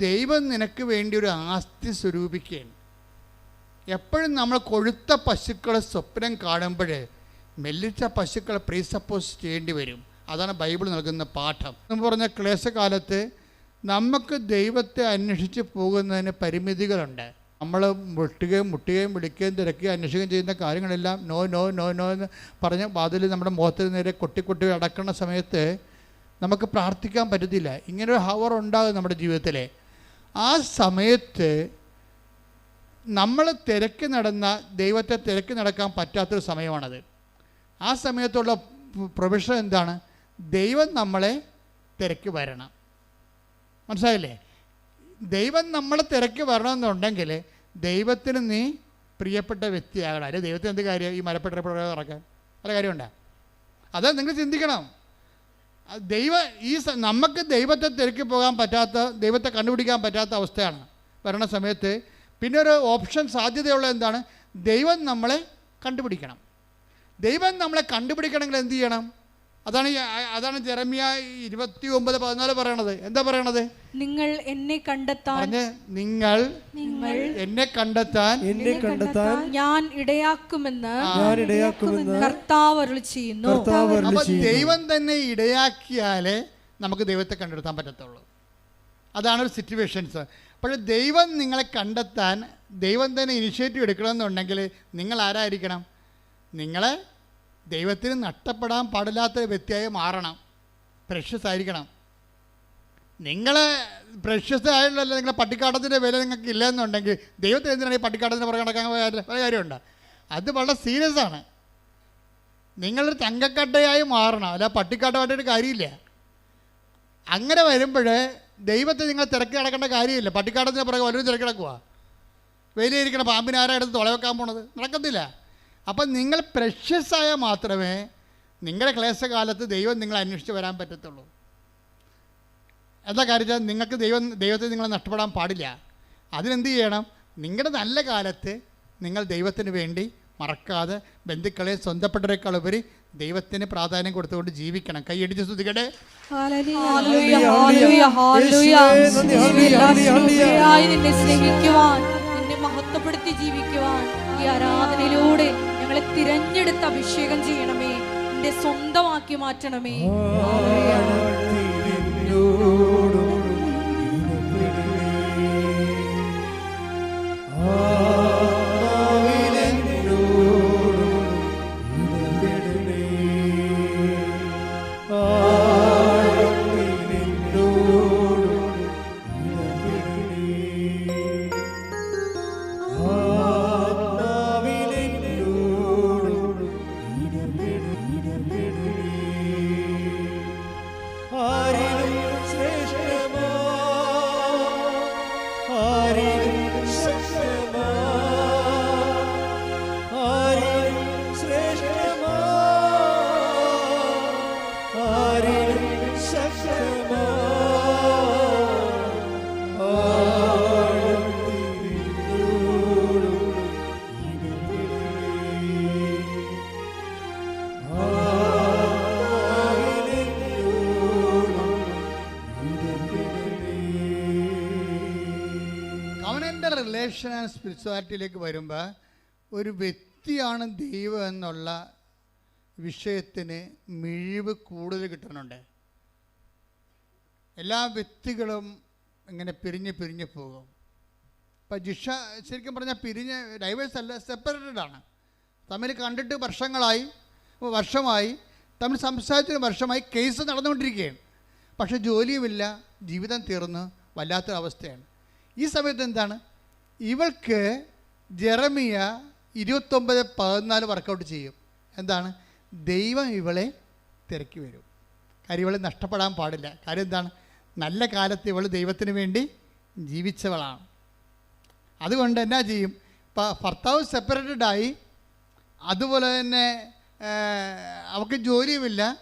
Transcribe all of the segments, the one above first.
ദൈവം നിനക്ക് വേണ്ടി ഒരു ആസ്തി സ്വരൂപിക്കുകയാണ് എപ്പോഴും നമ്മൾ കൊഴുത്ത പശുക്കളെ സ്വപ്നം കാണുമ്പോൾ മെല്ലിച്ച പശുക്കളെ പ്രീസപ്പോസ് ചെയ്യേണ്ടി വരും. അതാണ് ബൈബിൾ നൽകുന്ന പാഠം. എന്ന് പറഞ്ഞ ക്ലേശകാലത്ത് നമുക്ക് ദൈവത്തെ അന്വേഷിച്ച് പോകുന്നതിന് പരിമിതികളുണ്ട്. നമ്മൾ മുട്ടുകയും മുട്ടുകയും വിളിക്കുകയും തിരക്കുകയും അന്വേഷിക്കുകയും ചെയ്യുന്ന കാര്യങ്ങളെല്ലാം നോ നോ നോ നോ എന്ന് പറഞ്ഞ് വാതിൽ നമ്മുടെ മുഖത്തിന് നേരെ കൊട്ടി കൊട്ടി അടക്കുന്ന സമയത്ത് നമുക്ക് പ്രാർത്ഥിക്കാൻ പറ്റത്തില്ല. ഇങ്ങനൊരു ഹവർ ഉണ്ടാകും നമ്മുടെ ജീവിതത്തിൽ ആ സമയത്ത് നമ്മൾ തിരക്കി നടന്ന ദൈവത്തെ തിരക്കി നടക്കാൻ പറ്റാത്തൊരു സമയമാണത്. ആ സമയത്തുള്ള പ്രൊവിഷൻ എന്താണ്? ദൈവം നമ്മളെ തിരക്കി വരണം. മനസ്സിലായില്ലേ? ദൈവം നമ്മളെ തിരക്കി വരണമെന്നുണ്ടെങ്കിൽ ദൈവത്തിന് നീ പ്രിയപ്പെട്ട വ്യക്തിയാകണം. അല്ലെ ദൈവത്തിന് എന്ത് കാര്യം? ഈ മരപ്പെട്ട നടക്കാൻ. പല കാര്യമുണ്ടോ? അത് നിങ്ങൾ ചിന്തിക്കണം. ദൈവ ഈ നമുക്ക് ദൈവത്തെ തിരക്കി പോകാൻ പറ്റാത്ത ദൈവത്തെ കണ്ടുപിടിക്കാൻ പറ്റാത്ത അവസ്ഥയാണ് വരണ സമയത്ത് പിന്നെ ഒരു ഓപ്ഷൻ സാധ്യതയുള്ള എന്താണ്? ദൈവം നമ്മളെ കണ്ടുപിടിക്കണം. ദൈവം നമ്മളെ കണ്ടുപിടിക്കണമെങ്കിൽ എന്ത് ചെയ്യണം? അതാണ് അതാണ് ജെറമിയ ഇരുപത്തി ഒമ്പത് പതിനാല് പറയണത്. എന്താ പറയണത്? നിങ്ങൾ എന്നെ കണ്ടെത്താൻ പറഞ്ഞ് നിങ്ങൾ നിങ്ങൾ എന്നെ കണ്ടെത്താൻ എന്നെ കണ്ടെത്താൻ ഞാൻ ഇടയാക്കുമെന്ന് ഞാൻ ഇടയാക്കുമെന്ന് കർത്താവ് അരുളി ചെയ്യുന്നു. അപ്പൊ ദൈവം തന്നെ ഇടയാക്കിയാലേ നമുക്ക് ദൈവത്തെ കണ്ടെത്താൻ പറ്റത്തുള്ളൂ. അതാണ് ഒരു സിറ്റുവേഷൻസ് പക്ഷേ ദൈവം നിങ്ങളെ കണ്ടെത്താൻ ദൈവം തന്നെ ഇനിഷ്യേറ്റീവ് എടുക്കണമെന്നുണ്ടെങ്കിൽ നിങ്ങൾ ആരായിരിക്കണം? നിങ്ങളെ ദൈവത്തിന് നഷ്ടപ്പെടാൻ പാടില്ലാത്ത വ്യക്തിയായി മാറണം. പ്രഷ്യസ് ആയിരിക്കണം നിങ്ങൾ പ്രഷ്യസ് ആയിട്ടുള്ള നിങ്ങളെ പട്ടിക്കാട്ടത്തിന്റെ വില നിങ്ങൾക്ക് ഇല്ലെന്നുണ്ടെങ്കിൽ ദൈവത്തിന് എന്തിനാണ് ഈ പട്ടിക്കാട്ടത്തിന് പുറകെ നടക്കാൻ വല്ല കാര്യമുണ്ട്? അത് വളരെ സീരിയസ് ആണ്. നിങ്ങളൊരു തങ്കക്കട്ടയായി മാറണം. അല്ല പട്ടിക്കാട്ടമായിട്ടൊരു കാര്യമില്ല. അങ്ങനെ വരുമ്പോൾ ദൈവത്തെ നിങ്ങൾ തിരക്കി നടക്കേണ്ട കാര്യമില്ല. പട്ടിക്കാട്ടത്തിന് പുറകെ വല്ലതും തിരക്കി നടക്കുക വെയിലിരിക്കണ പാമ്പിനാരായിട്ട് തുളവെക്കാൻ പോണത്? നടക്കത്തില്ല. അപ്പം നിങ്ങൾ പ്രഷ്യസ് ആയാൽ മാത്രമേ നിങ്ങളുടെ ക്ലേശകാലത്ത് ദൈവം നിങ്ങളെ അന്വേഷിച്ച് വരാൻ പറ്റത്തുള്ളൂ. എന്താ കാര്യം നിങ്ങൾക്ക് ദൈവം ദൈവത്തെ നിങ്ങളെ നഷ്ടപ്പെടാൻ പാടില്ല. അതിനെന്ത് ചെയ്യണം? നിങ്ങളുടെ നല്ല കാലത്ത് നിങ്ങൾ ദൈവത്തിന് വേണ്ടി മറക്കാതെ ബന്ധുക്കളെ സ്വന്തപ്പെട്ടവരെക്കാൾ ഉപരി ദൈവത്തിന് പ്രാധാന്യം കൊടുത്തുകൊണ്ട് ജീവിക്കണം. കൈയടിച്ച് സ്തുതിക്കട്ടെ. ഹല്ലേലൂയ, ഹല്ലേലൂയ, ഹല്ലേലൂയ. ഹല്ലേലൂയ, ഹല്ലേലൂയ. യേശുവേ, നിന്നെ സ്നേഹിക്കുവാൻ നിന്നെ മഹത്വപ്പെടുത്തി ജീവിക്കുവാൻ. ഈ ആരാധനയിലൂടെ ഞങ്ങളെ തിരഞ്ഞെടുത്ത് അഭിഷേകം ചെയ്യണമേ. എന്റെ സ്വന്തമാക്കി മാറ്റണമേ. അവനെന്റെ റിലേഷൻ ആൻഡ് സ്പിരിച്വാലിറ്റിയിലേക്ക് വരുമ്പോൾ ഒരു വ്യക്തിയാണ് ദൈവം എന്നുള്ള വിഷയത്തിന് മിഴിവ് കൂടുതൽ കിട്ടുന്നുണ്ട്. എല്ലാ വ്യക്തികളും ഇങ്ങനെ പിരിഞ്ഞ് പിരിഞ്ഞ് പോകും. ഇപ്പം ജിഷ ശരിക്കും പറഞ്ഞാൽ പിരിഞ്ഞ് ഡൈവേഴ്സ് അല്ല സെപ്പറേറ്റഡ് ആണ്. തമ്മിൽ കണ്ടിട്ട് വർഷങ്ങളായി വർഷമായി തമ്മിൽ സംസാരിച്ചൊരു വർഷമായി കേസ് നടന്നുകൊണ്ടിരിക്കുകയാണ്. പക്ഷേ ജോലിയുമില്ല ജീവിതം തീർന്ന് വല്ലാത്തൊരവസ്ഥയാണ്. ഈ സമയത്ത് എന്താണ്? ഇവൾക്ക് ജെറമിയ ഇരുപത്തൊമ്പത് പതിനാല് വർക്കൗട്ട് ചെയ്യും. എന്താണ്? ദൈവം ഇവളെ തിരക്കി വരും. കാര്യം ഇവളെ നഷ്ടപ്പെടാൻ പാടില്ല. കാര്യം എന്താണ്? നല്ല കാലത്ത് ഇവൾ ദൈവത്തിന് വേണ്ടി ജീവിച്ചവളാണ്. അതുകൊണ്ട് എന്നാ ചെയ്യും? ഇപ്പം ഭർത്താവ് സെപ്പറേറ്റഡ് ആയി. അതുപോലെ തന്നെ അവൾക്ക് ജോലിയുമില്ല.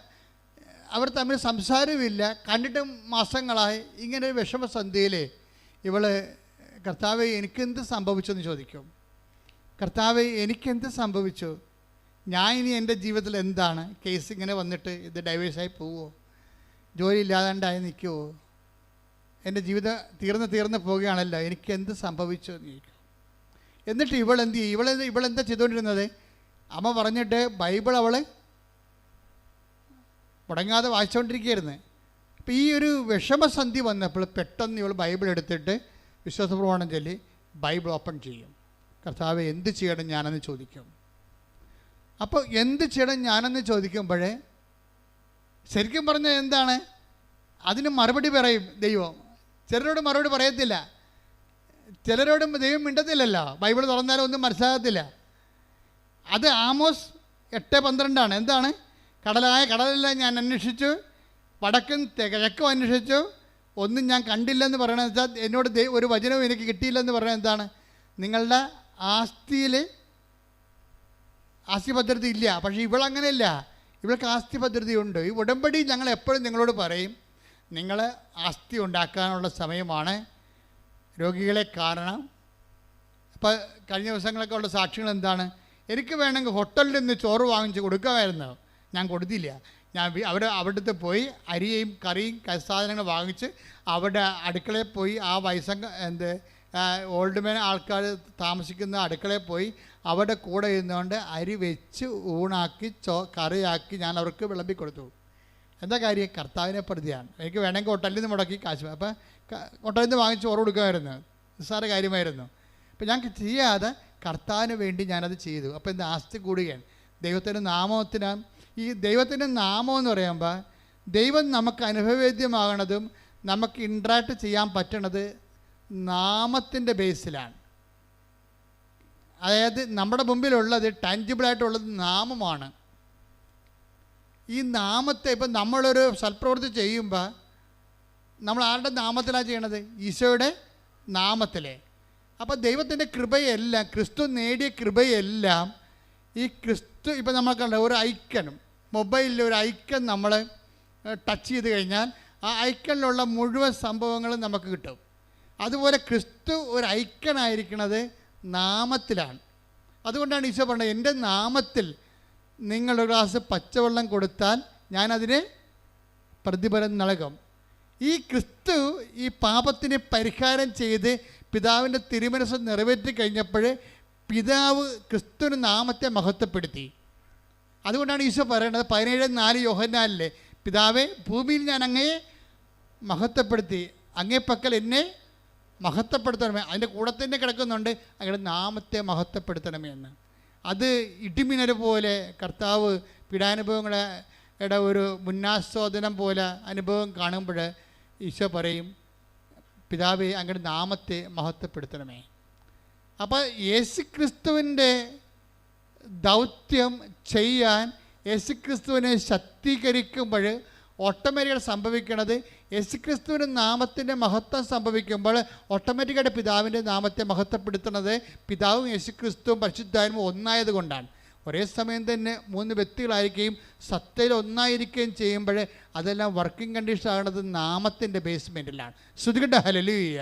അവർ തമ്മിൽ സംസാരവുമില്ല. കണ്ടിട്ട് മാസങ്ങളായി ഇങ്ങനെ ഒരു വിഷമസന്ധിയിൽ ഇവൾ കർത്താവ് എനിക്കെന്ത് സംഭവിച്ചെന്ന് ചോദിക്കും. കർത്താവ് എനിക്കെന്ത് സംഭവിച്ചു? ഞാൻ ഇനി എന്റെ ജീവിതത്തിൽ എന്താണ്? കേസ് ഇങ്ങനെ വന്നിട്ട് ഇത് ഡൈവേഴ്സായി പോവുമോ ജോലി ഇല്ലാതാണ്ടായി നിൽക്കുമോ എന്റെ ജീവിതം തീർന്ന് തീർന്ന് പോവുകയാണല്ലോ എനിക്ക് എന്ത് സംഭവിച്ചു എന്ന് ചോദിക്കും. എന്നിട്ട് ഇവൾ എന്ത് ചെയ്യും? ഇവൾ ഇവളെന്താ ചെയ്തുകൊണ്ടിരുന്നത്? അമ്മ പറഞ്ഞിട്ട് ബൈബിൾ അവൾ മുടങ്ങാതെ വായിച്ചുകൊണ്ടിരിക്കുകയായിരുന്നു. അപ്പോൾ ഈ ഒരു വിഷമസന്ധി വന്നപ്പോൾ പെട്ടെന്ന് ഇവൾ ബൈബിൾ എടുത്തിട്ട് വിശ്വാസ പ്രമാണം ചൊല്ലി ബൈബിൾ ഓപ്പൺ ചെയ്യും. കർത്താവ് എന്ത് ചെയ്യണം ഞാനെന്ന് ചോദിക്കും. അപ്പോൾ എന്ത് ചെയ്യണം ഞാനെന്ന് ചോദിക്കുമ്പോഴേ ശരിക്കും പറഞ്ഞാൽ എന്താണ്? അതിന് മറുപടി പറയും ദൈവം. ചിലരോട് മറുപടി പറയത്തില്ല. ചിലരോട് ദൈവം മിണ്ടത്തില്ലല്ലോ. ബൈബിൾ തുറന്നാലും ഒന്നും മനസ്സിലാകത്തില്ല. അത് ആമോസ് എട്ട് പന്ത്രണ്ടാണ്. എന്താണ്? കടലായ കടലെല്ലാം ഞാൻ അന്വേഷിച്ചു വടക്കും കിഴക്കും അന്വേഷിച്ചു ഒന്നും ഞാൻ കണ്ടില്ലെന്ന് പറയണത് വെച്ചാൽ എന്നോട് ഒരു വചനവും എനിക്ക് കിട്ടിയില്ലെന്ന് പറയുന്നത് എന്താണ്? നിങ്ങളുടെ ആസ്തിയിൽ ആസ്തി ഇല്ല. പക്ഷേ ഇവളങ്ങനെയല്ല. ഇവൾക്ക് ആസ്തി ഭദ്രതയുണ്ട് ഈ ഉടമ്പടി ഞങ്ങൾ എപ്പോഴും നിങ്ങളോട് പറയും. നിങ്ങൾ ആസ്തി ഉണ്ടാക്കാനുള്ള സമയമാണ്. രോഗികളെ കാരണം. ഇപ്പോൾ കഴിഞ്ഞ ദിവസങ്ങളൊക്കെ ഉള്ള സാക്ഷികൾ എന്താണ്? എനിക്ക് വേണമെങ്കിൽ ഹോട്ടലിൽ നിന്ന് ചോറ് വാങ്ങിച്ച് കൊടുക്കാമായിരുന്നു. ഞാൻ കൊടുത്തില്ല. ഞാൻ അവിടെ അവിടുത്തെ പോയി അരിയും കറിയും സാധനങ്ങൾ വാങ്ങിച്ച് അവിടെ അടുക്കളയിൽ പോയി ആ വയസ്സംഗ എന്ത് ഓൾഡ് മാൻ ആൾക്കാർ താമസിക്കുന്ന അടുക്കളയിൽ പോയി അവിടെ കൂടെ ഇരുന്നുകൊണ്ട് അരി വെച്ച് ഊണാക്കി ചോ കറിയാക്കി ഞാൻ അവർക്ക് വിളമ്പി കൊടുത്തു. എന്താ കാര്യം? കർത്താവിനെ പ്രതിയാണ്. എനിക്ക് വേണമെങ്കിൽ ഹോട്ടലിൽ നിന്ന് മുടക്കി കാശ് അപ്പം ഹോട്ടലിൽ നിന്ന് വാങ്ങിച്ച് ചോറ് കൊടുക്കുമായിരുന്നു. നിസ്സാര കാര്യമായിരുന്നു. അപ്പം ഞാൻ ചെയ്യാതെ കർത്താവിന് വേണ്ടി ഞാനത് ചെയ്തു. അപ്പോൾ എന്താ ആസ്തി കൂടുകയാണ്. ദൈവത്തിന്റെ നാമത്തിന് ഈ ദൈവത്തിന്റെ നാമം എന്ന് പറയുമ്പോൾ ദൈവം നമുക്ക് അനുഭവവേദ്യമാകണതും നമുക്ക് ഇൻട്രാക്ട് ചെയ്യാൻ പറ്റണത് നാമത്തിന്റെ ബേസിലാണ് അതായത് നമ്മുടെ മുമ്പിലുള്ളത് ടാഞ്ചിബിളായിട്ടുള്ളത് നാമമാണ്. ഈ നാമത്തെ ഇപ്പം നമ്മളൊരു സൽപ്രവൃത്തി ചെയ്യുമ്പോൾ നമ്മൾ ആരുടെ നാമത്തിലാണ് ചെയ്യണത്? ഈശോയുടെ നാമത്തിലെ. അപ്പോൾ ദൈവത്തിന്റെ കൃപയെല്ലാം ക്രിസ്തു നേടിയ കൃപയെല്ലാം ഈ ക്രിസ്തു ഇപ്പം നമ്മൾ കണ്ട ഒരു ഐക്കനും മൊബൈലിൽ ഒരു ഐക്കൺ നമ്മൾ ടച്ച് ചെയ്ത് കഴിഞ്ഞാൽ ആ ഐക്കണിലുള്ള മുഴുവൻ സംഭവങ്ങളും നമുക്ക് കിട്ടും. അതുപോലെ ക്രിസ്തു ഒരു ഐക്കണായിരിക്കണത് നാമത്തിലാണ്. അതുകൊണ്ടാണ് ഈശോ പറഞ്ഞത് എന്റെ നാമത്തിൽ നിങ്ങൾ ഒരു ഗ്ലാസ് പച്ചവെള്ളം കൊടുത്താൽ ഞാനതിന് പ്രതിഫലം നൽകും. ഈ ക്രിസ്തു ഈ പാപത്തിന് പരിഹാരം ചെയ്ത് പിതാവിന്റെ തിരുമനസ് നിറവേറ്റി കഴിഞ്ഞപ്പോൾ പിതാവ് ക്രിസ്തുവിന് നാമത്തെ മഹത്വപ്പെടുത്തി. അതുകൊണ്ടാണ് ഈശോ പറയുന്നത് പതിനേഴ് നാല് യോഹന്നാലിലെ പിതാവെ ഭൂമിയിൽ ഞാൻ അങ്ങയെ മഹത്വപ്പെടുത്തി അങ്ങേ പക്കൽ എന്നെ മഹത്വപ്പെടുത്തണമേ അതിന്റെ കൂടെ തന്നെ കിടക്കുന്നുണ്ട് അങ്ങയുടെ നാമത്തെ മഹത്വപ്പെടുത്തണമേ എന്ന്. അത് ഇടിമിന്നൽ പോലെ കർത്താവ് പീഡാനുഭവങ്ങളുടെ ഒരു മുന്നാസ്വാദനം പോലെ അനുഭവം കാണുമ്പോൾ ഈശോ പറയും പിതാവെ അങ്ങയുടെ നാമത്തെ മഹത്വപ്പെടുത്തണമേ അപ്പോൾ യേശുക്രിസ്തുവിന്റെ ദൗത്യം ചെയ്യാൻ യേശുക്രിസ്തുവിനെ ശക്തീകരിക്കുമ്പോൾ ഓട്ടോമാറ്റിക്കായിട്ട് സംഭവിക്കുന്നത് യേശുക്രിസ്തുവിന്റെ നാമത്തിന്റെ മഹത്വം സംഭവിക്കുമ്പോൾ ഓട്ടോമാറ്റിക്കായിട്ട് പിതാവിന്റെ നാമത്തെ മഹത്വപ്പെടുത്തുന്നത് പിതാവും യേശുക്രിസ്തുവും പരിശുദ്ധാത്മാവും ഒന്നായത് കൊണ്ടാണ്. ഒരേ സമയം തന്നെ മൂന്ന് വ്യക്തികളായിരിക്കുകയും സത്തയിൽ ഒന്നായിരിക്കുകയും ചെയ്യുമ്പോൾ അതെല്ലാം വർക്കിംഗ് കണ്ടീഷൻ ആകുന്നത് നാമത്തിന്റെ ബേസ്മെന്റിലാണ് ശ്രുതികട്ട ഹലലുയ്യ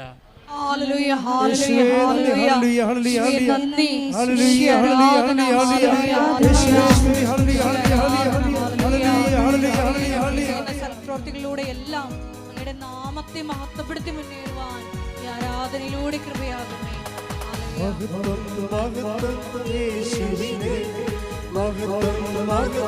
സൽപ്രവർത്തികളിലൂടെ എല്ലാം അങ്ങയുടെ നാമത്തെ മഹത്വപ്പെടുത്തി മുന്നേറുവാൻ ഈ ആരാധനയിലൂടെ കൃപയാകണമേ. മഹത്വം മഹത്വം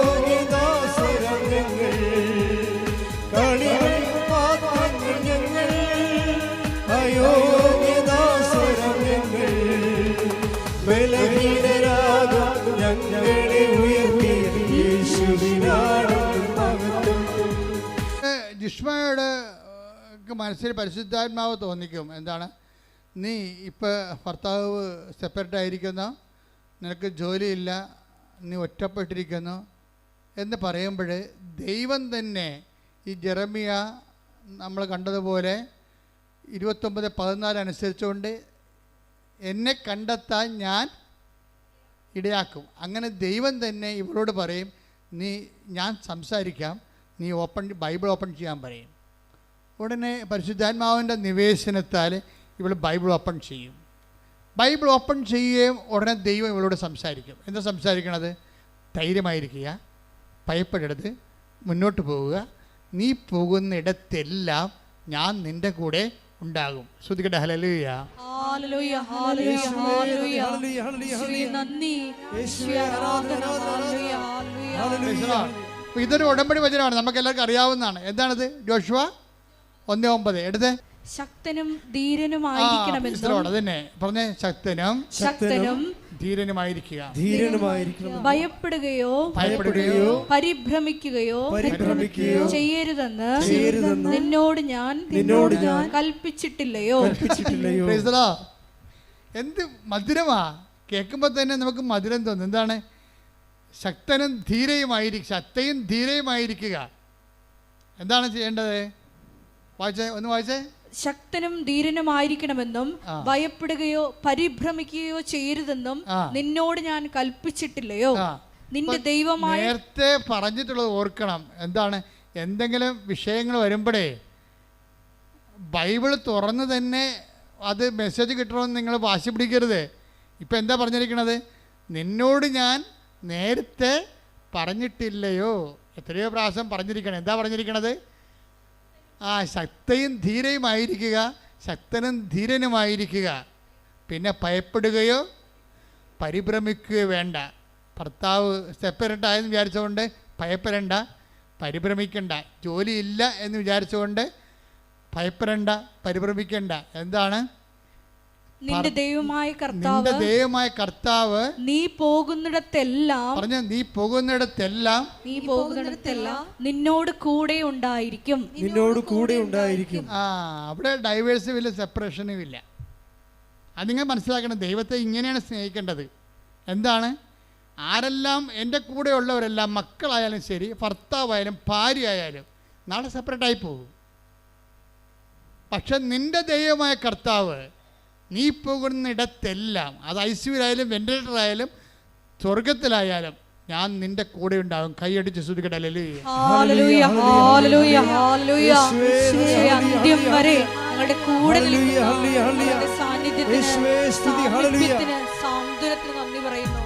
ഏഹ്, മനസ്സിൽ പരിശുദ്ധാത്മാവ് തോന്നിക്കും. എന്താണ്? നീ ഇപ്പോൾ ഭർത്താവ് സെപ്പറേറ്റ് ആയിരിക്കുന്നു. നിനക്ക് ജോലിയില്ല. നീ ഒറ്റപ്പെട്ടിരിക്കുന്നു. എന്ന് പറയുമ്പോൾ ദൈവം തന്നെ ഈ ജെറമിയ നമ്മൾ കണ്ടതുപോലെ ഇരുപത്തൊമ്പത് പതിനാല് അനുസരിച്ചുകൊണ്ട് എന്നെ കണ്ടെത്താൻ ഞാൻ ഇടയാക്കും. അങ്ങനെ ദൈവം തന്നെ ഇവരോട് പറയും നീ ഞാൻ സംസാരിക്കാം. നീ ഓപ്പൺ ബൈബിൾ ഓപ്പൺ ചെയ്യാൻ പറയും. ഉടനെ പരിശുദ്ധാത്മാവിന്റെ നിവേശനത്താൽ ഇവൾ ബൈബിൾ ഓപ്പൺ ചെയ്യും. ബൈബിൾ ഓപ്പൺ ചെയ്യുകയും ഉടനെ ദൈവം ഇവളോട് സംസാരിക്കും. എന്താ സംസാരിക്കണത്? ധൈര്യമായിരിക്കുക ഭയപ്പെടരുത് മുന്നോട്ട് പോവുക. നീ പോകുന്നിടത്തെല്ലാം ഞാൻ നിന്റെ കൂടെ ഉണ്ടാകും. ശ്രദ്ധിക്കട്ടെ ഹലലുയ ഹല്ലേലൂയ, ഹല്ലേലൂയ, ഹല്ലേലൂയ. ഹല്ലേലൂയ, ഹല്ലേലൂയ, യേശുവേ, നന്ദി ആരാധന ഹല്ലേലൂയ, ഹല്ലേലൂയ. അപ്പോൾ ഇതൊരു ഉടമ്പടി വചനമാണ്. നമുക്ക് എല്ലാവർക്കും അറിയാവുന്നതാണ്. എന്താണിത്? ജോഷുവ? ഒന്ന് ഒമ്പത്. എടുത്തേ. ശക്തനും ധീരനുമായിരിക്കണമെന്നും. അതന്നെ. പറഞ്ഞേ ശക്തനും ശക്തനും ധീരനുമായിരിക്കുക. ധീരനുമായിരിക്കണം. ഭയപ്പെടുകയോ ഭയപ്പെടുകയോ പരിഭ്രമിക്കുകയോ പരിഭ്രമിക്കുകയോ ചെയ്യരുതെന്ന് ചെയ്യരുതെന്ന് നിന്നോട് ഞാൻ നിന്നോട് ഞാൻ കൽപ്പിച്ചിട്ടില്ലയോ? കൽപ്പിച്ചിട്ടില്ലയോ. എന്ത് മധുരമാ? കേൾക്കുമ്പോൾ തന്നെ നമുക്ക് മധുരം തോന്നും. എന്താണ്? ശക്തനും ധീരയുമായിരിക്കും ശക്തയും ധീരയുമായിരിക്കുക. എന്താണ് ചെയ്യേണ്ടത്? വായിച്ചേ ഒന്ന് വായിച്ചേ. ശക്തനും ധീരനുമായിരിക്കണമെന്നും. ഭയപ്പെടുകയോ പരിഭ്രമിക്കുകയോ ചെയ്യരുതെന്നും നിന്നോട് ഞാൻ കൽപ്പിച്ചിട്ടില്ലയോ? നിന്റെ ദൈവമായ നേരത്തെ പറഞ്ഞിട്ടുള്ളത് ഓർക്കണം. എന്താണ്? എന്തെങ്കിലും വിഷയങ്ങൾ വരുമ്പോഴേ ബൈബിൾ തുറന്ന് തന്നെ അത് മെസ്സേജ് കിട്ടണമെന്ന് നിങ്ങൾ വാശി പിടിക്കരുത്. ഇപ്പം എന്താ പറഞ്ഞിരിക്കണത്? നിന്നോട് ഞാൻ നേരത്തെ പറഞ്ഞിട്ടില്ലയോ? എത്രയോ പ്രാവശ്യം പറഞ്ഞിരിക്കണം. എന്താ പറഞ്ഞിരിക്കണത്? ആ ശക്തയും ധീരയുമായിരിക്കുക ശക്തനും ധീരനുമായിരിക്കുക. പിന്നെ ഭയപ്പെടുകയോ പരിഭ്രമിക്കുകയോ വേണ്ട. ഭർത്താവ് സെപ്പറേറ്റായെന്ന് വിചാരിച്ചുകൊണ്ട് ഭയപ്പെടേണ്ട പരിഭ്രമിക്കണ്ട. ജോലിയില്ല എന്ന് വിചാരിച്ചുകൊണ്ട് ഭയപ്പെടേണ്ട പരിഭ്രമിക്കേണ്ട. എന്താണ്? നിന്റെ ദൈവമായ നിന്റെ ദൈവമായ കർത്താവ് നീ പോകുന്നിടത്തെല്ലാം പറഞ്ഞ നീ പോകുന്നിടത്തെല്ലാം നീ പോകുന്നിടത്തെല്ലാം നിന്നോട് കൂടെ ഉണ്ടായിരിക്കും. നിന്നോട് കൂടെ ഉണ്ടായിരിക്കും. ആ അവിടെ ഡൈവേഴ്സും ഇല്ല സെപ്പറേഷനും ഇല്ല. അത് നിങ്ങൾ മനസ്സിലാക്കണം. ദൈവത്തെ ഇങ്ങനെയാണ് സ്നേഹിക്കേണ്ടത്. എന്താണ്? ആരെല്ലാം എന്റെ കൂടെയുള്ളവരെല്ലാം മക്കളായാലും ശരി ഭർത്താവായാലും ഭാര്യയായാലും നാളെ സെപ്പറേറ്റായി പോകും. പക്ഷെ നിന്റെ ദൈവമായ കർത്താവ് നീ പോകുന്നിടത്തെല്ലാം അത് ഐ സിയുലായാലും വെന്റിലേറ്ററായാലും സ്വർഗത്തിലായാലും ഞാൻ നിന്റെ കൂടെ ഉണ്ടാകും കൈയടിച്ച് അന്ത്യം വരെ ഞങ്ങളുടെ കൂടെ സാന്ത്വനത്തിന് നന്ദി പറയുന്നു.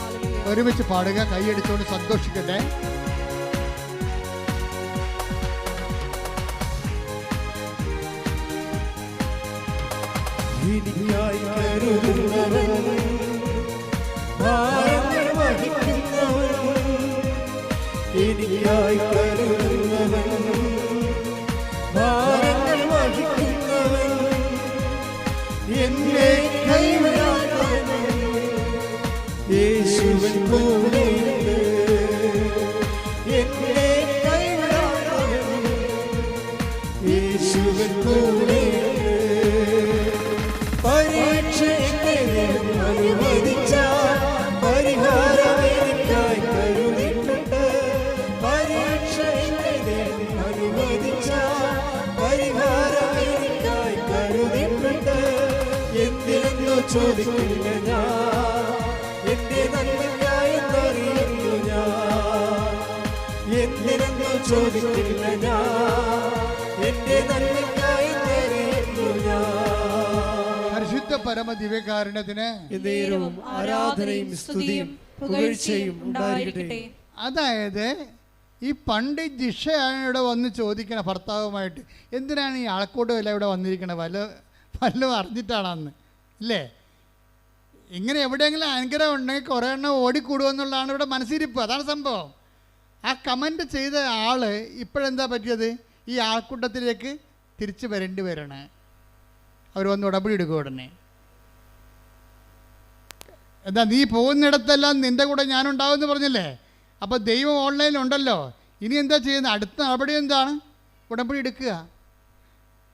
ഹല്ലേലൂയ. ഒരുമിച്ച് പാടുക. കൈയടിച്ചുകൊണ്ട് സന്തോഷിക്കട്ടെ. എനിക്കായി കരുതുന്നവൻ ഭാരങ്ങൾ വഹിക്കുന്നവൻ എന്നെ ചോദിക്കില്ല ഞാൻ എന്റെ നന്മയ്ക്കായി ഞാൻ പരിശുദ്ധ പരമ ദിവ്യകാരുണ്യത്തിന് എന്നേരവും ആരാധനയും സ്തുതിയും പുകഴ്ചയും ഉണ്ടായിരിക്കട്ടെ. അതായത് ഈ പണ്ട് ജിഷയാണ് ഇവിടെ വന്ന് ചോദിക്കണ ഭർത്താവുമായിട്ട്. എന്തിനാണ് ഈ ആൾക്കൂട്ടം വില ഇവിടെ വന്നിരിക്കണത്? വല്ല വല്ലതും അറിഞ്ഞിട്ടാണെന്ന്. ഇല്ലേ? ഇങ്ങനെ എവിടെയെങ്കിലും അനുഗ്രഹം ഉണ്ടെങ്കിൽ കുറേ എണ്ണം ഓടിക്കൂടുമെന്നുള്ളതാണ് ഇവിടെ മനസ്സിരിപ്പ്. അതാണ് സംഭവം. ആ കമന്റ് ചെയ്ത ആൾ ഇപ്പോഴെന്താ പറ്റിയത്? ഈ ആൾക്കൂട്ടത്തിലേക്ക് തിരിച്ചു വരേണ്ടി വരണേ. അവർ വന്ന് ഉടമ്പടി എടുക്കുക ഉടനെ. എന്താ നീ പോകുന്നിടത്തെല്ലാം നിന്റെ കൂടെ ഞാനുണ്ടാവും എന്ന് പറഞ്ഞില്ലേ? അപ്പോൾ ദൈവം ഓൺലൈനിൽ ഉണ്ടല്ലോ. ഇനി എന്താ ചെയ്യുന്നത്? അടുത്ത നടപടി എന്താണ്? ഉടമ്പടി എടുക്കുക.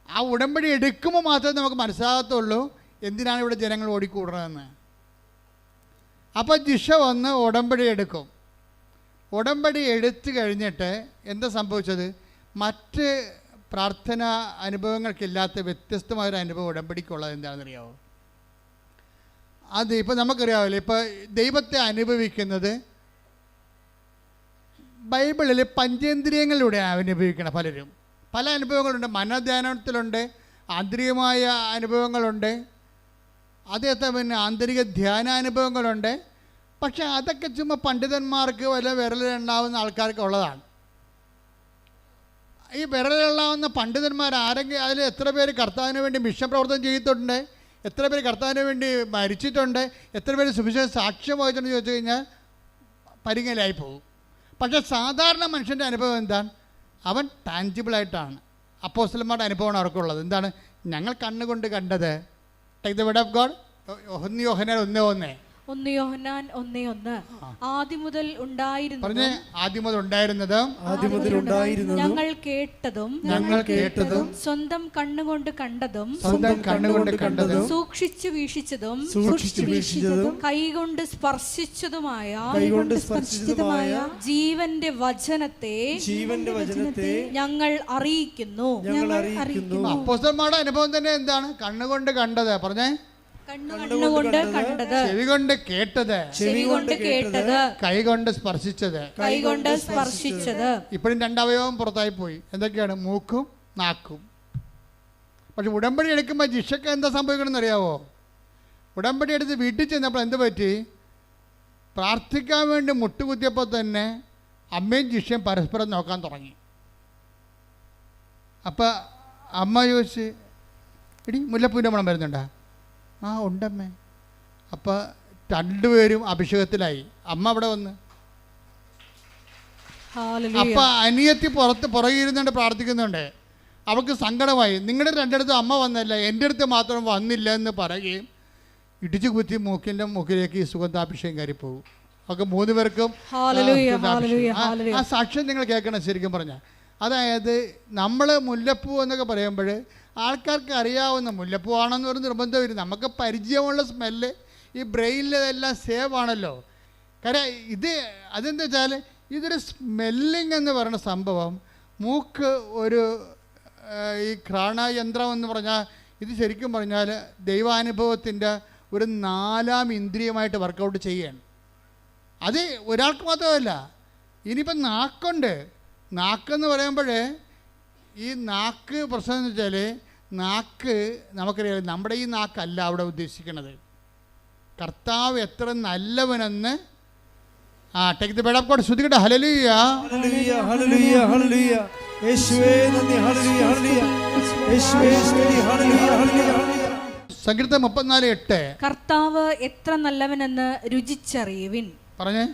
ആ ഉടമ്പടി എടുക്കുമ്പോൾ മാത്രമേ നമുക്ക് മനസ്സിലാകത്തുള്ളൂ എന്തിനാണ് ഇവിടെ ജനങ്ങൾ ഓടിക്കൂടണമെന്ന് അപ്പോൾ ജിഷ വന്ന് ഉടമ്പടി എടുക്കും. ഉടമ്പടി എടുത്തു കഴിഞ്ഞിട്ട് എന്താ സംഭവിച്ചത്? മറ്റ് പ്രാർത്ഥന അനുഭവങ്ങൾക്കില്ലാത്ത വ്യത്യസ്തമായൊരു അനുഭവം ഉടമ്പടിക്കുള്ളത് എന്താണെന്നറിയാവോ? അത് ഇപ്പോൾ നമുക്കറിയാവില്ല. ഇപ്പോൾ ദൈവത്തെ അനുഭവിക്കുന്നത് ബൈബിളിൽ പഞ്ചേന്ദ്രിയങ്ങളിലൂടെ അനുഭവിക്കണം പലരും. പല അനുഭവങ്ങളുണ്ട്. മനധ്യാനത്തിലുണ്ട്. ആന്തരികമായ അനുഭവങ്ങളുണ്ട്. അതേ പിന്നെ ആന്തരിക ധ്യാനാനുഭവങ്ങളുണ്ട്. പക്ഷെ അതൊക്കെ ചുമ്മാ പണ്ഡിതന്മാർക്ക് വല്ല വിരലിലുണ്ടാവുന്ന ആൾക്കാർക്ക് ഉള്ളതാണ്. ഈ വിരലിലുള്ളാവുന്ന പണ്ഡിതന്മാർ ആരെങ്കിലും അതിൽ എത്ര പേര് കർത്താവിന് വേണ്ടി മിഷൻ പ്രവർത്തനം ചെയ്തിട്ടുണ്ട്? എത്ര പേര് കർത്താവിന് വേണ്ടി മരിച്ചിട്ടുണ്ട്? എത്ര പേര് സുവിശേഷ സാക്ഷ്യം വഹിച്ചിട്ടുണ്ട് ചോദിച്ചു കഴിഞ്ഞാൽ പരിങ്ങലായി പോകും. പക്ഷേ സാധാരണ മനുഷ്യന്റെ അനുഭവം എന്താണ്? അവൻ ടാഞ്ചിബിളായിട്ടാണ് അപ്പോസ്റ്റലന്മാരുടെ അനുഭവമാണ് അവർക്കുള്ളത്. എന്താണ്? ഞങ്ങൾ കണ്ണുകൊണ്ട് കണ്ടത്. Take the word of God ഒന്ന് ഒഹനാൽ ഒന്നേ ഒന്ന്. ഒന്ന് യോഹനാൻ ഒന്നേ ഒന്ന്. ആദ്യം മുതൽ ഉണ്ടായിരുന്നു പറഞ്ഞ് ആദ്യം മുതൽ ഉണ്ടായിരുന്നത് ആദ്യം മുതൽ ഉണ്ടായിരുന്നു ഞങ്ങൾ കേട്ടതും ഞങ്ങൾ കേട്ടതും സ്വന്തം കണ്ണുകൊണ്ട് കണ്ടതും സ്വന്തം കണ്ണുകൊണ്ട് കണ്ടതും സൂക്ഷിച്ചു വീക്ഷിച്ചതും സൂക്ഷിച്ചു വീക്ഷിച്ചതും കൈകൊണ്ട് സ്പർശിച്ചതുമായ കൈകൊണ്ട് സ്പർശിച്ചതുമായ ജീവന്റെ വചനത്തെ ജീവന്റെ വചനത്തെ ഞങ്ങൾ അറിയിക്കുന്നു. ഞങ്ങൾ അറിയിക്കുന്നു. അപ്പോസ്റ്റന്മാരുടെ അനുഭവം തന്നെ എന്താണ്? കണ്ണുകൊണ്ട് കണ്ടത്. പറഞ്ഞേ കണ്ണുകൊണ്ട് കണ്ടത്. ചെവി കൊണ്ട് കേട്ടത്. ചെവി കൊണ്ട് കേട്ടത്. കൈ കൊണ്ട് സ്പർശിച്ചത്. കൈകൊണ്ട് സ്പർശിച്ചത്. ഇപ്പോഴും രണ്ടവയവം പുറത്തായി പോയി. എന്തൊക്കെയാണ്? മൂക്കും നാക്കും. പക്ഷെ ഉടമ്പടി എടുക്കുമ്പോൾ ജിഷക്ക് എന്താ സംഭവിക്കണമെന്ന് അറിയാവോ? ഉടമ്പടി എടുത്ത് വീട്ടിൽ ചെന്നപ്പോൾ എന്ത് പറ്റി? പ്രാർത്ഥിക്കാൻ വേണ്ടി മുട്ടുകുത്തിയപ്പോൾ തന്നെ അമ്മയും ജിഷയും പരസ്പരം നോക്കാൻ തുടങ്ങി. അപ്പം അമ്മ ചോദിച്ച് എടി മുല്ലപ്പൂവിന്റെ മണം വരുന്നുണ്ടാ? ആ ഉണ്ടമ്മേ. അപ്പം രണ്ടുപേരും അഭിഷേകത്തിലായി. അമ്മ അവിടെ വന്ന്. അപ്പൊ അനിയത്തി പുറത്ത് പുറകിരുന്നുണ്ട് പ്രാർത്ഥിക്കുന്നുണ്ട്. അവൾക്ക് സങ്കടമായി. നിങ്ങളുടെ രണ്ടിടത്തും അമ്മ വന്നല്ല എന്റെ അടുത്ത് മാത്രം വന്നില്ല എന്ന് പറയുകയും ഇടിച്ചു കുത്തി മൂക്കിന്റെ മൂക്കിലേക്ക് ഈ സുഗന്ധാഭിഷേകം കയറിപ്പോകും. പോകും അവർക്ക് മൂന്ന് പേർക്കും ആ സാക്ഷ്യം നിങ്ങൾ കേൾക്കണം ശരിക്കും പറഞ്ഞാൽ. അതായത് നമ്മൾ മുല്ലപ്പൂ എന്നൊക്കെ പറയുമ്പോൾ ആൾക്കാർക്ക് അറിയാവുന്ന മുല്ലപ്പൂ ആണെന്ന് നിർബന്ധം നിർബന്ധമില്ല നമുക്ക് പരിചയമുള്ള സ്മെല്ല് ഈ ബ്രെയിനിലതെല്ലാം സേവ് ആണല്ലോ. കാര്യം ഇത് അതെന്താ വെച്ചാൽ ഇതൊരു സ്മെല്ലിംഗ് എന്ന് പറയുന്ന സംഭവം മൂക്ക് ഒരു ഈ ഘ്രാണയന്ത്രം എന്ന് പറഞ്ഞാൽ ഇത് ശരിക്കും പറഞ്ഞാൽ ദൈവാനുഭവത്തിന്റെ ഒരു നാലാം ഇന്ദ്രിയമായിട്ട് വർക്കൗട്ട് ചെയ്യാണ് അത് ഒരാൾക്ക് മാത്രമല്ല ഇനിയിപ്പം നാക്കുണ്ട്. നാക്കെന്ന് പറയുമ്പോൾ ഈ നാക്ക് പ്രശ്നം എന്ന് വെച്ചാൽ നാക്ക് നമുക്കറിയാം നമ്മുടെ ഈ നാക്കല്ല അവിടെ ഉദ്ദേശിക്കുന്നത് കർത്താവ് എത്ര നല്ലവനെന്ന് ആ take the word of God ശ്രുതികട്ടെ ഹലലുയ്യ ഹല്ലേലൂയ ഹല്ലേലൂയ ഹല്ലേലൂയ. യേശുവേ നന്ദി ഹല്ലേലൂയ ഹല്ലേലൂയ. യേശുവേ സ്തുതി ഹല്ലേലൂയ ഹല്ലേലൂയ ഹല്ലേലൂയ. മുപ്പത്തിനാല് എട്ട്. കർത്താവ് എത്ര നല്ലവനെന്ന് രുചിച്ചറിയുവിൻ. പറഞ്ഞേ.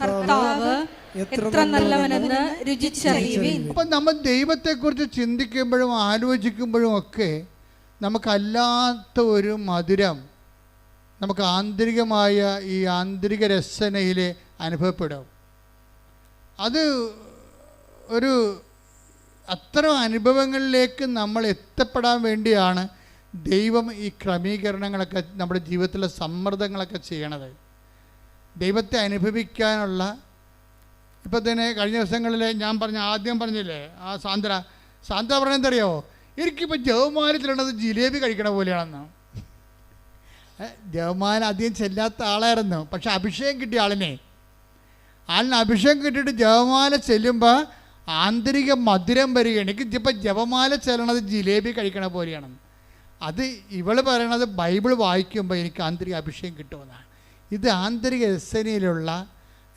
കർത്താവ് എത്ര നല്ലവനെന്ന് രുചിച്ചറിയുവിൻ. അപ്പൊ നമ്മൾ ദൈവത്തെക്കുറിച്ച് ചിന്തിക്കുമ്പോഴും ആലോചിക്കുമ്പോഴും ഒക്കെ നമുക്കല്ലാത്ത ഒരു മധുരം നമുക്ക് ആന്തരികമായ ഈ ആന്തരിക രസനയിൽ അനുഭവപ്പെടും. അത് ഒരു അത്തരം അനുഭവങ്ങളിലേക്ക് നമ്മൾ എത്തപ്പെടാൻ വേണ്ടിയാണ് ദൈവം ഈ ക്രമീകരണങ്ങളൊക്കെ നമ്മുടെ ജീവിതത്തിലെ സമ്മർദ്ദങ്ങളൊക്കെ ചെയ്യണത്. ദൈവത്തെ അനുഭവിക്കാനുള്ള ഇപ്പം തന്നെ കഴിഞ്ഞ ദിവസങ്ങളിൽ ഞാൻ പറഞ്ഞ ആദ്യം പറഞ്ഞില്ലേ ആ സാന്ദ്ര സാന്ദ്ര പറഞ്ഞെന്തറിയോ എനിക്കിപ്പോൾ ജവമാനത്തിലുള്ളത് ജിലേബി കഴിക്കണ പോലെയാണെന്ന്. ജവമാൻ അധികം ചെല്ലാത്ത ആളായിരുന്നു പക്ഷെ അഭിഷേകം കിട്ടിയ ആളിനെ. ആളിന് അഭിഷേകം കിട്ടിയിട്ട് ജവമാല ചെല്ലുമ്പോൾ ആന്തരിക മധുരം വരികയാണ് എനിക്ക് ഇപ്പം ജപമാല ചെല്ലണത് ജിലേബി കഴിക്കണ പോലെയാണെന്ന്. അത് ഇവൾ പറയണത് ബൈബിൾ വായിക്കുമ്പോൾ എനിക്ക് ആന്തരിക അഭിഷേകം കിട്ടുമെന്നാണ്. ഇത് ആന്തരിക രസനയിലുള്ള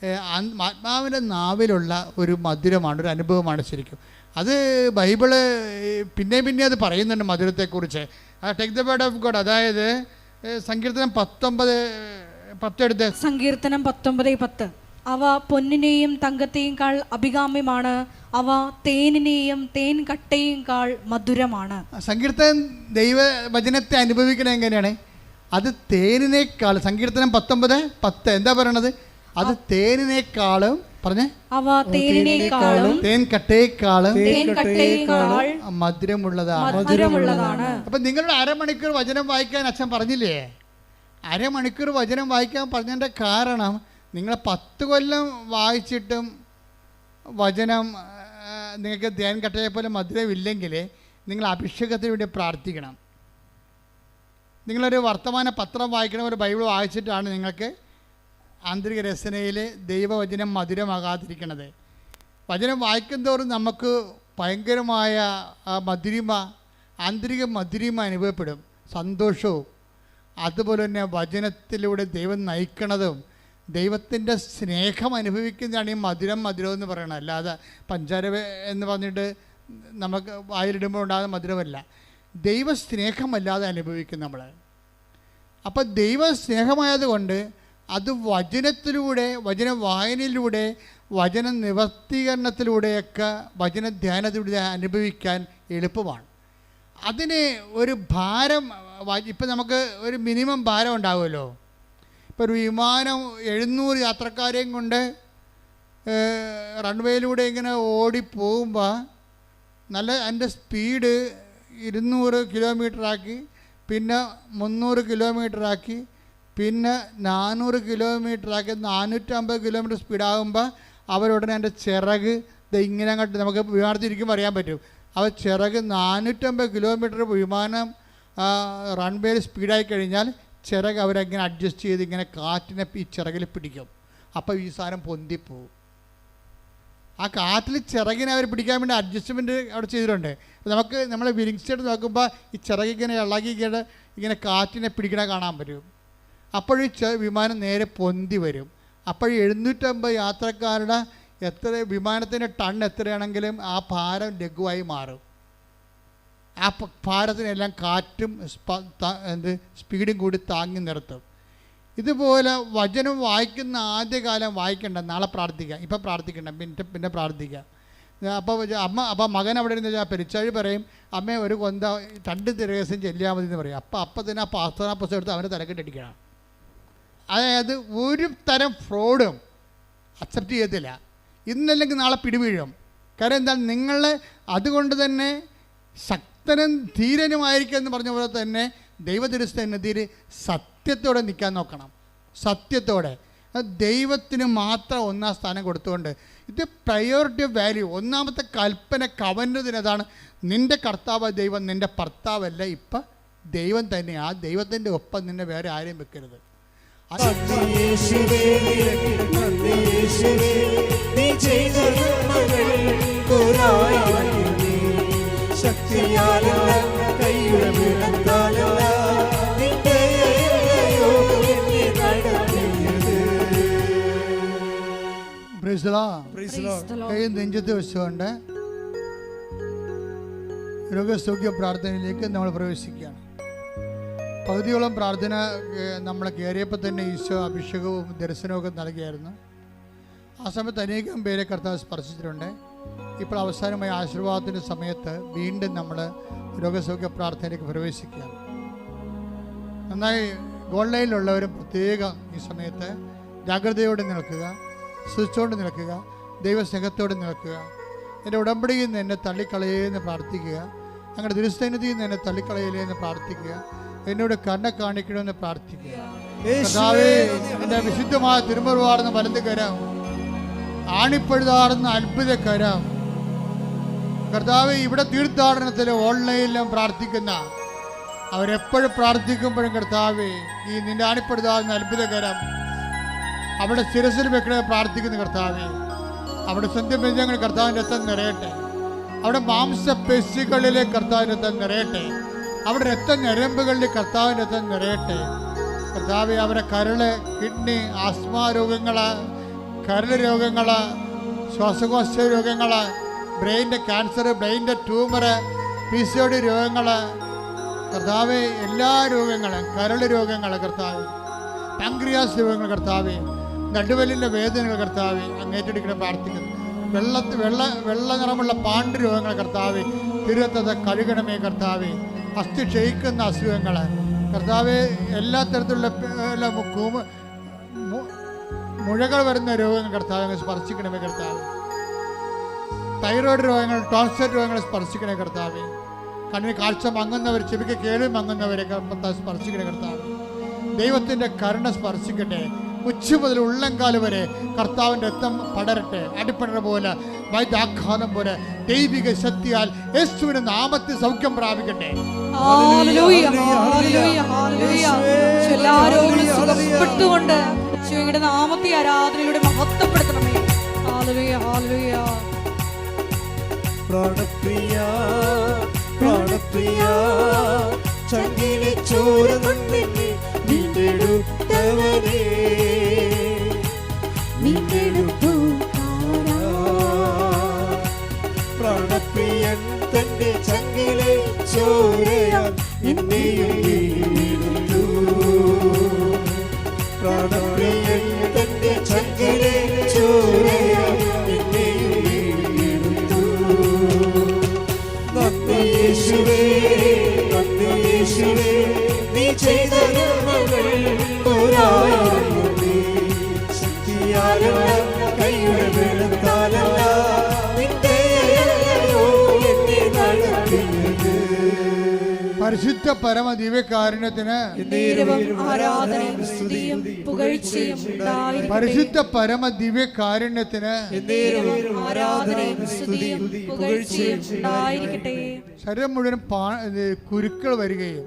ആത്മാവിന്റെ നാവിലുള്ള ഒരു മധുരമാണ് ഒരു അനുഭവമാണ് ശരിക്കും. അത് ബൈബിൾ പിന്നെയും പിന്നെയും പിന്നെ അത് പറയുന്നുണ്ട് മധുരത്തെക്കുറിച്ച്. Take the word of God അതായത് സങ്കീർത്തനം പത്തൊമ്പത് പത്തെടുത്ത് സങ്കീർത്തനം പത്തൊമ്പത് പത്ത്. അവ പൊന്നിനെയും തങ്കത്തെയും കാൾ അഭികാമ്യമാണ്. അവ തേനിനെയും തേൻ കട്ടയും കാൾ മധുരമാണ്. സങ്കീർത്തനം ദൈവവചനത്തെ അനുഭവിക്കണത് എങ്ങനെയാണ്? അത് തേനിനേക്കാൾ സങ്കീർത്തനം പത്തൊമ്പത് പത്ത് എന്താ പറയണത്? അത് തേനിനേക്കാളും പറഞ്ഞേ? അവ തേനിനേക്കാളും തേൻ കട്ടയേക്കാളും തേൻ കട്ടയേക്കാൾ മധുരമുള്ളതാണ്. മധുരമുള്ളതാണ്. അപ്പം നിങ്ങളുടെ അരമണിക്കൂർ വചനം വായിക്കാൻ അച്ഛൻ പറഞ്ഞില്ലേ? അരമണിക്കൂർ വചനം വായിക്കാൻ പറഞ്ഞതിന്റെ കാരണം നിങ്ങൾ പത്ത് കൊല്ലം വായിച്ചിട്ടും വചനം നിങ്ങൾക്ക് ധ്യാൻ കട്ടയെ പോലെ മധുരമില്ലെങ്കിൽ നിങ്ങൾ അഭിഷേകത്തിന് വേണ്ടി പ്രാർത്ഥിക്കണം. നിങ്ങളൊരു വർത്തമാന പത്രം വായിക്കണ ഒരു ബൈബിൾ വായിച്ചിട്ടാണ് നിങ്ങൾക്ക് ആന്തരിക രചനയിൽ ദൈവവചനം മധുരമാകാതിരിക്കണത്. വചനം വായിക്കും തോറും നമുക്ക് ഭയങ്കരമായ മധുരിമ ആന്തരിക മധുരിമ അനുഭവപ്പെടും. സന്തോഷവും. അതുപോലെ തന്നെ വചനത്തിലൂടെ ദൈവം നയിക്കണതും ദൈവത്തിന്റെ സ്നേഹം അനുഭവിക്കുന്നതാണ് ഈ മധുരം മധുരം എന്ന് പറയുന്നത് അല്ലാതെ പഞ്ചാര എന്ന് പറഞ്ഞിട്ട് നമുക്ക് വായിലിടുമ്പോൾ ഉണ്ടാകുന്ന മധുരമല്ല. ദൈവ സ്നേഹമല്ലാതെ അനുഭവിക്കും നമ്മൾ അപ്പോൾ ദൈവ സ്നേഹമായതുകൊണ്ട് അത് വചനത്തിലൂടെ വചന വായനയിലൂടെ വചന നിവർത്തീകരണത്തിലൂടെയൊക്കെ വചന ധ്യാനത്തിലൂടെ അനുഭവിക്കാൻ എളുപ്പമാണ്. അതിന് ഒരു ഭാരം ഇപ്പം നമുക്ക് ഒരു മിനിമം ഭാരം ഉണ്ടാവുമല്ലോ. ഇപ്പോൾ ഒരു വിമാനം എഴുന്നൂറ് യാത്രക്കാരെയും കൊണ്ട് റൺവേയിലൂടെ ഇങ്ങനെ ഓടി പോകുമ്പോൾ നല്ല അതിന്റെ സ്പീഡ് ഇരുന്നൂറ് കിലോമീറ്ററാക്കി പിന്നെ മുന്നൂറ് കിലോമീറ്ററാക്കി പിന്നെ നാനൂറ് കിലോമീറ്ററാക്കി നാനൂറ്റമ്പത് കിലോമീറ്റർ സ്പീഡാകുമ്പോൾ അവരുടനെ എന്റെ ചിറക് ദേ ഇങ്ങനെ അങ്ങോട്ട് നമുക്ക് വിമാനത്തിരിക്കുമ്പോൾ അറിയാൻ പറ്റും. അവ ചിറക് നാനൂറ്റമ്പത് കിലോമീറ്റർ വിമാനം റൺവേയിൽ സ്പീഡായി കഴിഞ്ഞാൽ ചിറക് അവരങ്ങനെ അഡ്ജസ്റ്റ് ചെയ്ത് ഇങ്ങനെ കാറ്റിനെ ഈ ചിറകിൽ പിടിക്കും. അപ്പോൾ ഈ സാധനം പൊന്തിപ്പോവും. ആ കാറ്റിൽ ചിറകിനെ അവർ പിടിക്കാൻ വേണ്ടി അഡ്ജസ്റ്റ്മെന്റ് അവിടെ ചെയ്തിട്ടുണ്ട്. നമുക്ക് നമ്മളെ വിരിങ്സ് നോക്കുമ്പോൾ ഈ ചിറകിങ്ങനെ ഇളകി ഇങ്ങനെ ഇങ്ങനെ കാറ്റിനെ പിടിക്കണ കാണാൻ പറ്റും. അപ്പോഴീ വിമാനം നേരെ പൊന്തി വരും. അപ്പോൾ എഴുന്നൂറ്റമ്പത് യാത്രക്കാരുടെ എത്ര വിമാനത്തിന്റെ ടൺ എത്രയാണെങ്കിലും ആ ഭാരം ലഘുവായി മാറും. ആ ഭാരത്തിനെല്ലാം കാറ്റും എന്ത് സ്പീഡും കൂടി താങ്ങി നിർത്തും. ഇതുപോലെ വചനം വായിക്കുന്ന ആദ്യകാലം വായിക്കണ്ട നാളെ പ്രാർത്ഥിക്കാം ഇപ്പം പ്രാർത്ഥിക്കണ്ട പിന്നെ പിന്നെ പ്രാർത്ഥിക്കാം. അപ്പോൾ അമ്മ അപ്പോൾ മകൻ അവിടെ ഇരുന്ന് പെരിച്ചാഴി പറയും അമ്മ ഒരു കൊന്ത രണ്ട് രഹസ്യം ചെല്ലിയാൽ മതി എന്ന് പറയും. അപ്പോൾ അപ്പം തന്നെ ആ പാസ്തനാ പുസ്തകം എടുത്ത് അവനെ തലക്കെട്ടടിക്കണം അതായത് ഒരു തരം ഫ്രോഡും അക്സെപ്റ്റ് ചെയ്യത്തില്ല. ഇന്നല്ലെങ്കിൽ നാളെ പിടിവീഴും. കാരണം എന്താ? നിങ്ങൾ അതുകൊണ്ട് തന്നെ ശക്തനും ധീരനുമായിരിക്കും എന്ന് പറഞ്ഞ പോലെ തന്നെ ദൈവതിരുസ്ഥനെതിരെ സത്യത്തോടെ നിൽക്കാൻ നോക്കണം. സത്യത്തോടെ. ദൈവത്തിന് മാത്രം ഒന്നാം സ്ഥാനം കൊടുത്തുകൊണ്ട് ഇത് പ്രയോറിറ്റി ഓഫ് വാല്യൂ ഒന്നാമത്തെ കൽപ്പന കവന്നതിന് അതാണ് നിന്റെ കർത്താവ് ദൈവം നിന്റെ ഭർത്താവല്ല. ഇപ്പം ദൈവം തന്നെ ആ ദൈവത്തിന്റെ ഒപ്പം നിന്നെ വേറെ ആരെയും വെക്കരുത്. ശക്തിയാലല്ല കൈയുടെ വീണത്താലല്ല നിന്റെ അയ്യോ എന്നെ നടത്തിയത് Praise the Lord. Praise the Lord. Praise the Lord. കൈ നെഞ്ചത്ത് വെച്ചുകൊണ്ട് രോഗസൗഖ്യ പ്രാർത്ഥനയിലേക്ക് നമ്മൾ പ്രവേശിക്കുകയാണ് പകുതിയോളം പ്രാർത്ഥന നമ്മൾ കയറിയപ്പോൾ തന്നെ ഈശോ അഭിഷേകവും ദർശനവും നൽകിയായിരുന്നു. ആ സമയത്ത് അനേകം പേരെ കർത്താവ് സ്പർശിച്ചിട്ടുണ്ട്. ഇപ്പോൾ അവസാനമായി ആശീർവാദത്തിന്റെ സമയത്ത് വീണ്ടും നമ്മൾ രോഗസൗഖ്യ പ്രാർത്ഥനയിലേക്ക് പ്രവേശിക്കുക നന്നായി ഓൺലൈനിലുള്ളവരും പ്രത്യേകം ഈ സമയത്ത് ജാഗ്രതയോടെ നിൽക്കുക സൂക്ഷിച്ചുകൊണ്ട് നിൽക്കുക ദൈവസ്നേഹത്തോടെ നിൽക്കുക. എന്റെ ഉടമ്പടിയിൽ നിന്ന് എന്നെ തള്ളിക്കളയെന്ന് പ്രാർത്ഥിക്കുക അങ്ങനെ ദുരുസ്ഥനതിയിൽ നിന്ന് എന്നെ തള്ളിക്കളയില്ലേ എന്ന് പ്രാർത്ഥിക്കുക. എന്നോട് കണ്ണ കാണിക്കണമെന്ന് പ്രാർത്ഥിക്കുക എന്റെ വിശുദ്ധമായ തിരുമറുവാടുന്ന വലത് കരം ആണിപ്പഴുതാടുന്ന അത്ഭുത കരം. കർത്താവ് ഇവിടെ തീർത്ഥാടനത്തിൽ ഓൺലൈനിലും പ്രാർത്ഥിക്കുന്ന അവരെപ്പോഴും പ്രാർത്ഥിക്കുമ്പോഴും കർത്താവ് ഈ നിന്റെ ആണിപ്പെടുതാകുന്ന അത്ഭുതകരം അവിടെ ശിരസിൽ വെക്കണേ പ്രാർത്ഥിക്കുന്ന കർത്താവ്. അവിടെ സ്വന്തം ബന്ധങ്ങൾ കർത്താവിന്റെ രക്തം നിറയട്ടെ. അവിടെ മാംസപേശികളിലെ കർത്താവിന്റെ രക്തം നിറയട്ടെ. അവിടെ രക്ത ഞരമ്പുകളുടെ കർത്താവിന്റെ രക്തം നിറയട്ടെ. കർത്താവ് അവരെ കരൾ കിഡ്നി ആസ്മ രോഗങ്ങൾ കരൾ രോഗങ്ങൾ ശ്വാസകോശ രോഗങ്ങൾ ബ്രെയിന്റെ ക്യാൻസർ ബ്രെയിന്റെ ട്യൂമർ പി സി ഡി രോഗങ്ങൾ കർത്താവ് എല്ലാ രോഗങ്ങളും കരൾ രോഗങ്ങൾ കർത്താവ് പാങ്ക്രിയാസ് രോഗങ്ങൾ കർത്താവ് നടുവലിന്റെ വേദനകൾ കർത്താവ് അങ്ങേറ്റെടുക്കണം പ്രാർത്ഥിക്കുന്നു. വെള്ളത്ത് വെള്ള വെള്ള നിറമുള്ള പാണ്ട് രോഗങ്ങൾ കർത്താവ് തിരുവത്തത് കഴുകണമേ കർത്താവെ. അസ്ഥി ക്ഷയിക്കുന്ന അസുഖങ്ങൾ കർത്താവ് എല്ലാ തരത്തിലുള്ള മുഴകൾ വരുന്ന രോഗങ്ങൾ കർത്താവ് സ്പർശിക്കണമേ കർത്താവ്. തൈറോയ്ഡ് രോഗങ്ങൾ ടോൺസൈറ്റ് രോഗങ്ങൾ സ്പർശിക്കണേ കർത്താവ്. കണ്ണിന് കാഴ്ച മങ്ങുന്നവർ ചെവിക്ക് കേൾവി മങ്ങുന്നവരെ സ്പർശിക്കണേ കർത്താവ്. ദൈവത്തിന്റെ കരുണ സ്പർശിക്കട്ടെ. ഉച്ച മുതൽ ഉള്ളംകാൽ വരെ കർത്താവിന്റെ രക്തം പടരട്ടെ. അടിപ്പടര പോലെ വൈദ്യാഘാതം പോലെ ദൈവിക ശക്തിയാൽ യേശുവിന്റെ നാമത്തിൽ സൗഖ്യം പ്രാപിക്കട്ടെ. സുഖപ്പെട്ടുകൊണ്ട് നാമത്തെ ആരാധനയിലൂടെ മഹത്വപ്പെടുത്തണമേ. പ്രാണപ്രിയ പ്രാണപ്രിയ ചങ്കിലെ ചോര നന്ദിനെ തന്റെ ചങ്കിലെ ചോരയാൽ ഇന്ത്യയിൽ വീണ്ടെടുത്തു പരിശുദ്ധ പരമ ദിവ്യകാരുണ്യത്തിന്. പരിശുദ്ധ പരമ ദിവ്യകാരുണ്യത്തിന് ശരീരം മുഴുവൻ കുരുക്കൾ വരികയും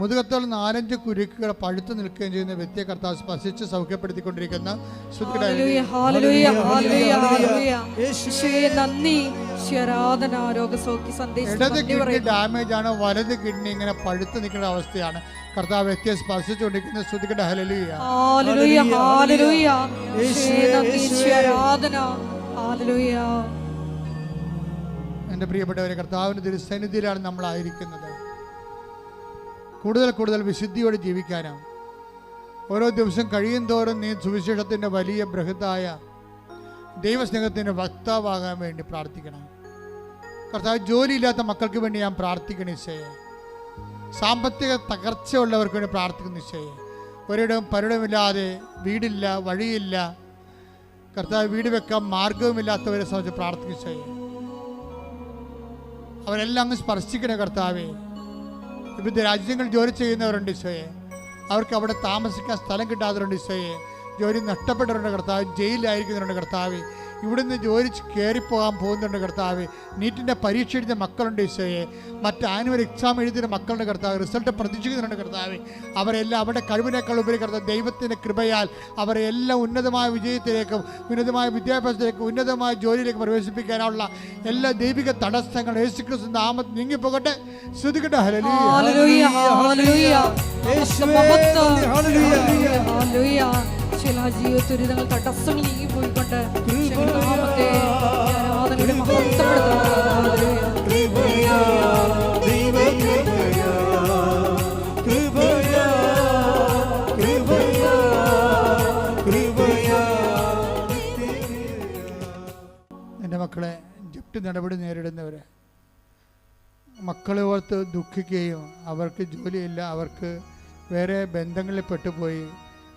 മുതുകത്തോളം നാലഞ്ച് കുരുക്കുകൾ പഴുത്തു നിൽക്കുകയും ചെയ്യുന്ന വ്യക്തിയെ കർത്താവ് സ്പർശിച്ച് സൗഖ്യപ്പെടുത്തിക്കൊണ്ടിരിക്കുന്ന നന്ദി. ആരാധന രോഗസൗഖ്യ സന്ദേശം ഇടത് കിഡ്നി ഡാമേജ് ആണ് വലത് കിഡ്നി ഇങ്ങനെ പഴുത്തു നിൽക്കുന്ന അവസ്ഥയാണ്. കർത്താവ് വ്യക്തിയെ സ്പർശിച്ചുകൊണ്ടിരിക്കുന്ന. ശ്രുതിയുടെ ഹലലിയ ഹല്ലേലൂയ, ഹല്ലേലൂയ. യേശുവേ, ആയിരിക്കുന്നത് യേശുവേ. ആരാധന ഹല്ലേലൂയ. എന്റെ പ്രിയപ്പെട്ടവരെ കർത്താവിന്റെ തിരുസന്നിധിയിലാണ് നമ്മളായിരിക്കുന്നത്. കൂടുതൽ കൂടുതൽ വിശുദ്ധിയോടെ ജീവിക്കാനാണ്. ഓരോ ദിവസം കഴിയും തോറും നീ സുവിശേഷത്തിന്റെ വലിയ ബൃഹത്തായ ദൈവസ്നേഹത്തിന്റെ വക്താവാകാൻ വേണ്ടി പ്രാർത്ഥിക്കണം. കർത്താവ് ജോലിയില്ലാത്ത മക്കൾക്ക് വേണ്ടി ഞാൻ പ്രാർത്ഥിക്കണം നിശ്ചയെ സാമ്പത്തിക തകർച്ചയുള്ളവർക്ക് വേണ്ടി പ്രാർത്ഥിക്കുന്ന നിശ്ചയെ ഒരിടവും പരിടമില്ലാതെ വീടില്ല വഴിയില്ല. കർത്താവ് വീട് വെക്കാൻ മാർഗവുമില്ലാത്തവരെ സംബന്ധിച്ച് പ്രാർത്ഥിക്കുന്ന നിശ്ചയെ അവരെല്ലാം അങ്ങ് സ്പർശിക്കണേ കർത്താവേ. വിവിധ രാജ്യങ്ങളിൽ ജോലി ചെയ്യുന്നവരുണ്ട് ഈശോയെ. അവർക്ക് അവിടെ താമസിക്കാൻ സ്ഥലം കിട്ടാത്തവരുണ്ട് ഈശോയെ. ജോലി നഷ്ടപ്പെട്ടവരുണ്ട് കർത്താവ്. ജയിലിലായിരിക്കുന്നവരുണ്ട് കർത്താവ്. ഇവിടുന്ന് ജോലി കയറിപ്പോകാൻ പോകുന്നുണ്ട് കർത്താവ്. നീറ്റിന്റെ പരീക്ഷ എഴുതിയ മക്കളുണ്ട് ഈശോയെ. മറ്റ് ആനുവൽ എക്സാം എഴുതിയ മക്കളുടെ കർത്താവ്. റിസൾട്ട് പ്രതീക്ഷിക്കുന്നുണ്ട് കർത്താവ്. അവരെല്ലാം അവരുടെ കഴിവിനേക്കാൾ ഉപരി കർത്താവ് ദൈവത്തിന്റെ കൃപയാൽ അവരെ എല്ലാം ഉന്നതമായ വിജയത്തിലേക്കും ഉന്നതമായ വിദ്യാഭ്യാസത്തിലേക്കും ഉന്നതമായ ജോലിയിലേക്ക് പ്രവേശിപ്പിക്കാനുള്ള എല്ലാ ദൈവിക തടസ്സങ്ങളും യേശുക്രിസ്തു നാമത്തിൽ നീങ്ങിപ്പോകട്ടെ. ശ്രുതികട്ടെ ഹല്ലേലൂയ. ഹല്ലേലൂയ, ഹല്ലേലൂയ. യേശുവേ, ഹല്ലേലൂയ. ഹല്ലേലൂയ, ഹല്ലേലൂയ. ചില ജീവിത ദുരിതങ്ങൾ തടസ്സങ്ങൾ നീങ്ങിപ്പോയിക്കൊണ്ട് ഈശോയുടെ എന്റെ മക്കളെ ജപ്തി നടപടി നേരിടുന്നവർ മക്കളെ ഓർത്ത് ദുഃഖിക്കുകയും അവർക്ക് ജോലിയില്ല അവർക്ക് വേറെ ബന്ധങ്ങളിൽ പെട്ടുപോയി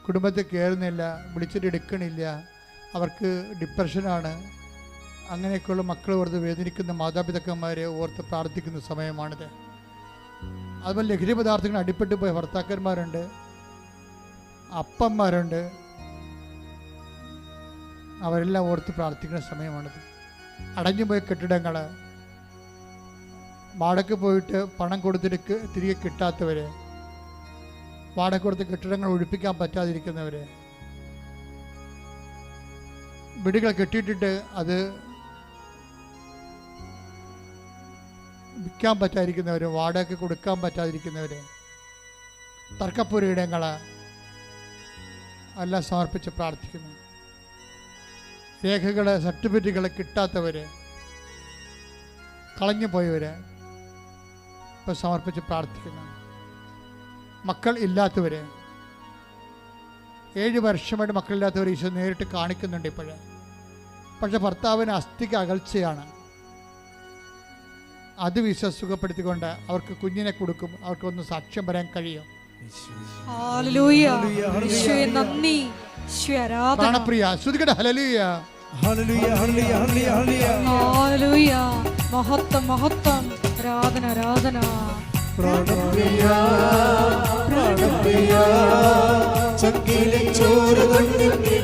കുടുംബത്തിൽ കയറുന്നില്ല വിളിച്ചിട്ട് എടുക്കണില്ല അവർക്ക് ഡിപ്രഷനാണ്. അങ്ങനെയൊക്കെയുള്ള മക്കൾ ഓർത്ത് വേദനിക്കുന്ന മാതാപിതാക്കന്മാരെ ഓർത്ത് പ്രാർത്ഥിക്കുന്ന സമയമാണിത്. അതുപോലെ ലഹരി പദാർത്ഥങ്ങൾ അടിപ്പെട്ടു പോയ ഭർത്താക്കന്മാരുണ്ട്. അപ്പന്മാരുണ്ട്. അവരെല്ലാം ഓർത്ത് പ്രാർത്ഥിക്കുന്ന സമയമാണിത്. അടഞ്ഞുപോയ കെട്ടിടങ്ങൾ വാടക പോയിട്ട് പണം കൊടുത്തിട്ട് തിരികെ കിട്ടാത്തവർ വാടക കൊടുത്ത് കെട്ടിടങ്ങൾ ഒഴിപ്പിക്കാൻ പറ്റാതിരിക്കുന്നവർ വീടുകൾ കെട്ടിയിട്ടിട്ട് അത് വിൽക്കാൻ പറ്റാതിരിക്കുന്നവർ വാടക കൊടുക്കാൻ പറ്റാതിരിക്കുന്നവർ തർക്കപ്പുരയിടങ്ങൾ എല്ലാം സമർപ്പിച്ച് പ്രാർത്ഥിക്കുന്നു. രേഖകൾ സർട്ടിഫിക്കറ്റുകൾ കിട്ടാത്തവർ കളഞ്ഞു പോയവർ ഇപ്പം സമർപ്പിച്ച് പ്രാർത്ഥിക്കുന്നു. മക്കൾ ഇല്ലാത്തവർ ഏഴ് വർഷമായിട്ട് മക്കളില്ലാത്തവർ ഈശോ നേരിട്ട് കാണിക്കുന്നുണ്ട് ഇപ്പോഴേ. പക്ഷെ ഭർത്താവിന് അസ്ഥിക്ക് അകൽച്ചയാണ്. അത് വിശ്വസുഖപ്പെടുത്തിക്കൊണ്ട് അവർക്ക് കുഞ്ഞിനെ കൊടുക്കും. അവർക്ക് ഒന്ന് സാക്ഷ്യം വരാൻ കഴിയും. ഹല്ലേലൂയ. ചോറ് നന്ദി. ഈശോ പ്രാണപ്രിയ ശ്രുതികട ഹലലിയ ഹല്ലേലൂയ ഹല്ലേലൂയ ഹല്ലേലൂയ ഹല്ലേലൂയ ഹല്ലേലൂയ. മഹത്വം മഹത്വം. ആരാധന ആരാധന. പ്രാണപ്രിയ പ്രാണപ്രിയ. ചങ്കിലെ ചോര കൊണ്ട് വീണ്ടെടുത്തവനെ